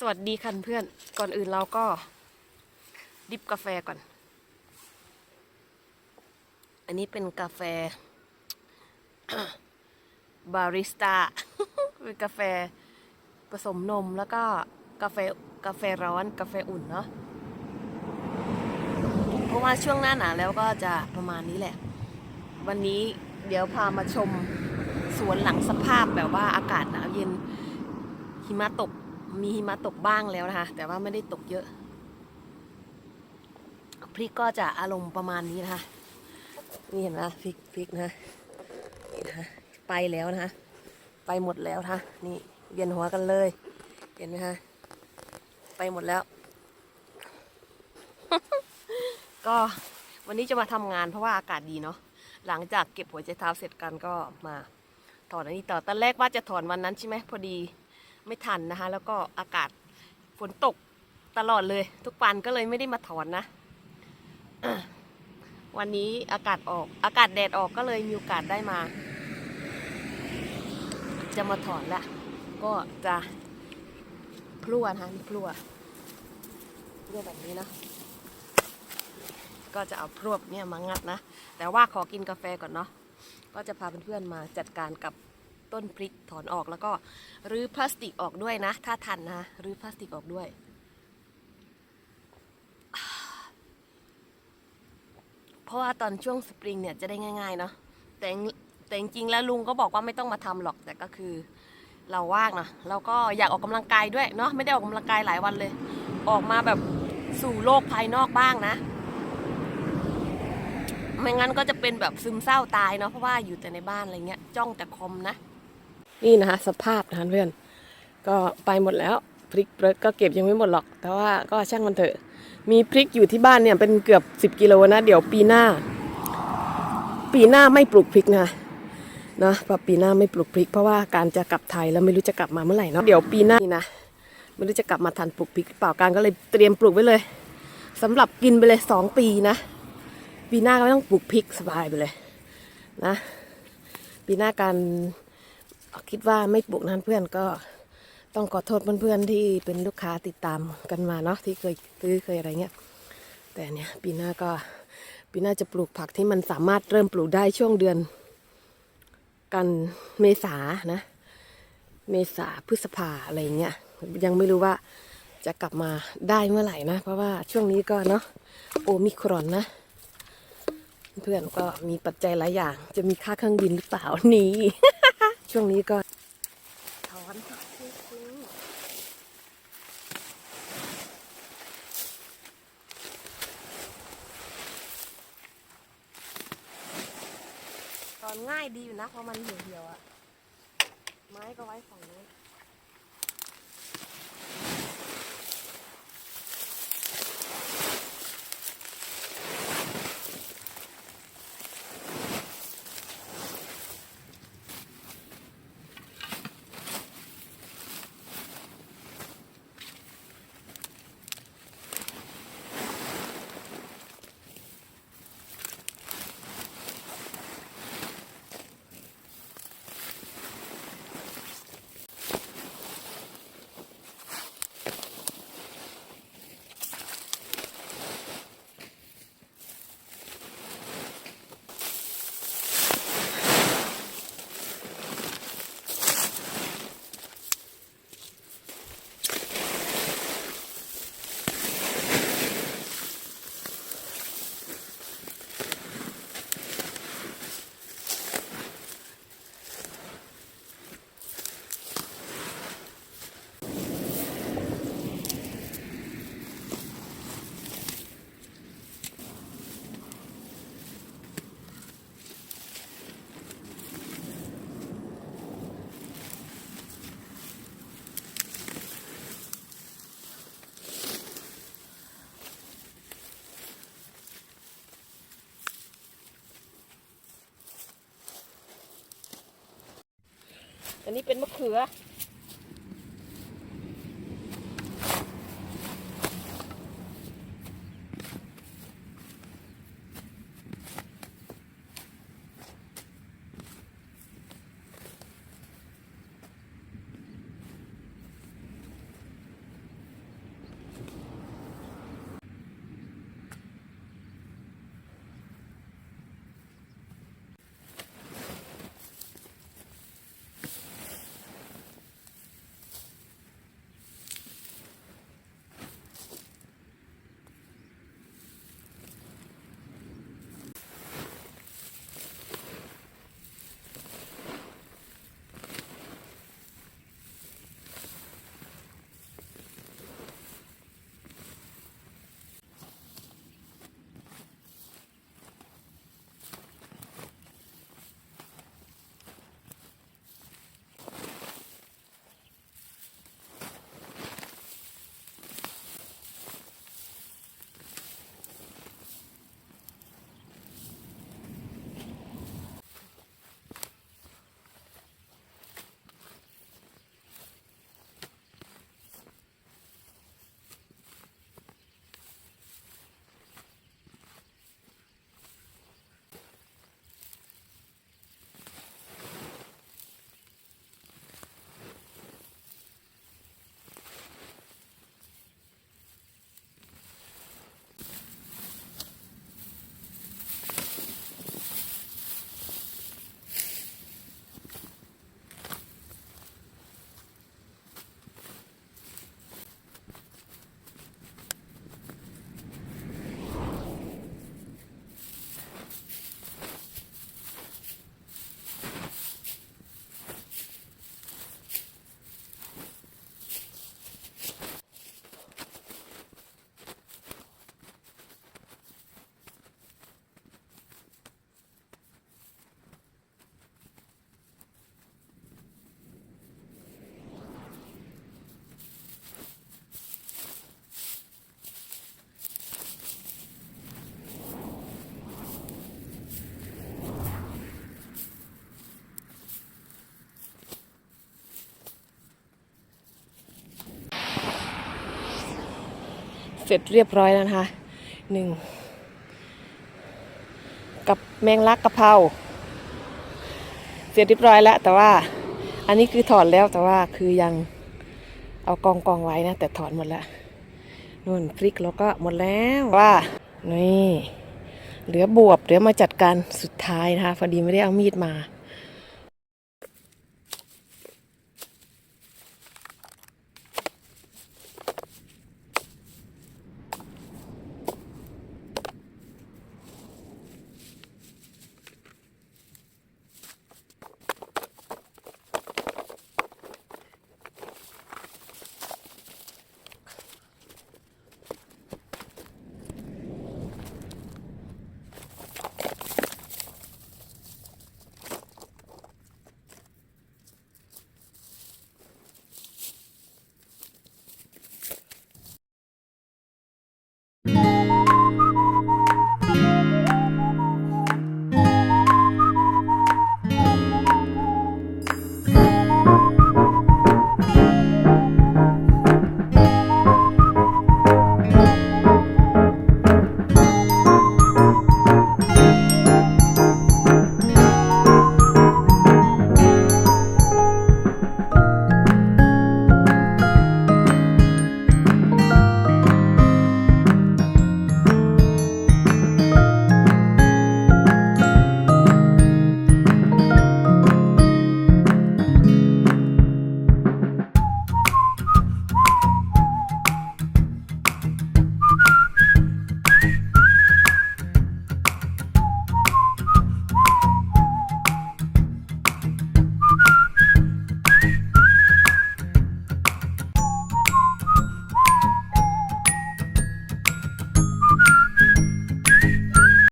สวัสดีค่ะเพื่อน ก่อนอื่นเราก็ ดิบกาแฟก่อน อันนี้เป็นกาแฟ บาริสต้าเป็นกาแฟผสมนมแล้วก็กาแฟกาแฟร้อนกาแฟอุ่นเนาะเพราะว่าช่วงหน้าหนาวแล้วก็จะประมาณนี้แหละ วันนี้เดี๋ยวพามาชมสวนหลังสภาพแบบว่าอากาศหนาวเย็นหิมะตก มีหิมะตกบ้างแล้วนะคะ แต่ว่าไม่ได้ตกเยอะ พริกก็จะอารมณ์ประมาณนี้นะคะ นี่เห็นไหมพริกพริกนะนี่นะไปแล้วนะคะ ไปหมดแล้วนะคะนี่เวียนหัวกันเลย เห็นไหมคะ ไปหมดแล้ว ก็วันนี้จะมาทำงานเพราะว่าอากาศดีเนาะ หลังจากเก็บหัวใจเท้าเสร็จกันก็มาถอนอันนี้ต่อ ตอนแรกว่าจะถอนวันนั้นใช่ไหมพอดี ไม่ทันนะคะ แล้วก็อากาศฝนตกตลอดเลย ทุกวันก็เลยไม่ได้มาถอนนะ วันนี้อากาศออกอากาศแดดออกก็เลยมีโอกาสได้มา จะมาถอนละ ก็จะพลั่วนะคะนี่พลั่วพลั่วแบบนี้นะก็จะเอาพรวบเนี่ยมางัดนะ แต่ว่าขอกินกาแฟก่อนเนาะก็จะพาเพื่อนๆมาจัดการกับ ต้นพริกถอนออกแล้วก็รื้อพลาสติกออกด้วยนะ ถ้าทันนะรื้อพลาสติกออกด้วย เพราะว่าตอนช่วงสปริงเนี่ยจะได้ง่ายๆเนาะแต่จริงแต่จริงๆแล้วลุงก็บอกว่าไม่ต้องมาทำหรอกแต่ก็คือเราว่างนะเราก็อยากออกกำลังกายด้วยเนาะไม่ได้ออกกำลังกายหลายวันเลย ออกมาแบบสู่โลกภายนอกบ้างนะไม่งั้นก็จะเป็นแบบซึมเศร้าตายเนาะเพราะว่าอยู่แต่ในบ้านอะไรเงี้ยจ้องแต่คอมนะ นี่นะคะสภาพนะคะเพื่อน ก็ไปหมดแล้วพริกเปรกก็เก็บยังไม่หมดหรอก แต่ว่าก็ช่างมันเถอะ มีพริกอยู่ที่บ้านเนี่ยเป็นเกือบ 10 กิโลนะ เดี๋ยวปีหน้า ปีหน้าไม่ปลูกพริกนะนะเพราะปีหน้าไม่ปลูกพริก เพราะว่าการจะกลับไทยแล้วไม่รู้จะกลับมาเมื่อไหร่เนาะเดี๋ยวปีหน้านี่นะไม่รู้จะกลับมาทันปลูกพริกเปล่าการก็เลยเตรียมปลูกไว้เลยสำหรับกินไปเลยสองปีนะ ปีหน้าก็ไม่ต้องปลูกพริกสบายไปเลยนะ ปีหน้าการ คิดว่าไม่ปลูกนั้นเพื่อนก็ต้องขอโทษเพื่อนๆที่เป็นลูกค้าติดตามกันมาเนาะที่เคยซื้อเคยอะไรเงี้ย แต่เนี่ยปีหน้าก็ปีหน้าจะปลูกผักที่มันสามารถเริ่มปลูกได้ช่วงเดือน กันเมษานะ เมษาพฤษภาอะไรเงี้ยยังไม่รู้ว่าจะกลับมาได้เมื่อไหร่นะ เพราะว่าช่วงนี้ก็เนาะโอมิครอนนะ เพื่อนก็มีปัจจัยหลายอย่าง จะมีค่าเครื่องบินหรือเปล่านี่ ช่วงนี้ก็ถอนตอนง่ายดีอยู่นะเพราะมันเหี่ยวๆอะไม้ก็ไว้ฝั่งนี้ อันนี้เป็นมะเขือ เสร็จเรียบร้อยแล้วนะคะหนึ่งกับแมงลักกะเพราเสร็จเรียบร้อยแล้วแต่ว่าอันนี้คือถอดแล้วแต่ว่าคือยังเอากองกองไว้นะ แต่ถอนหมดแล้วนู่นพริกเราก็หมดแล้วว่านี่เหลือบวบเดี๋ยวมาจัดการสุดท้ายนะคะพอดีไม่ได้เอามีดมา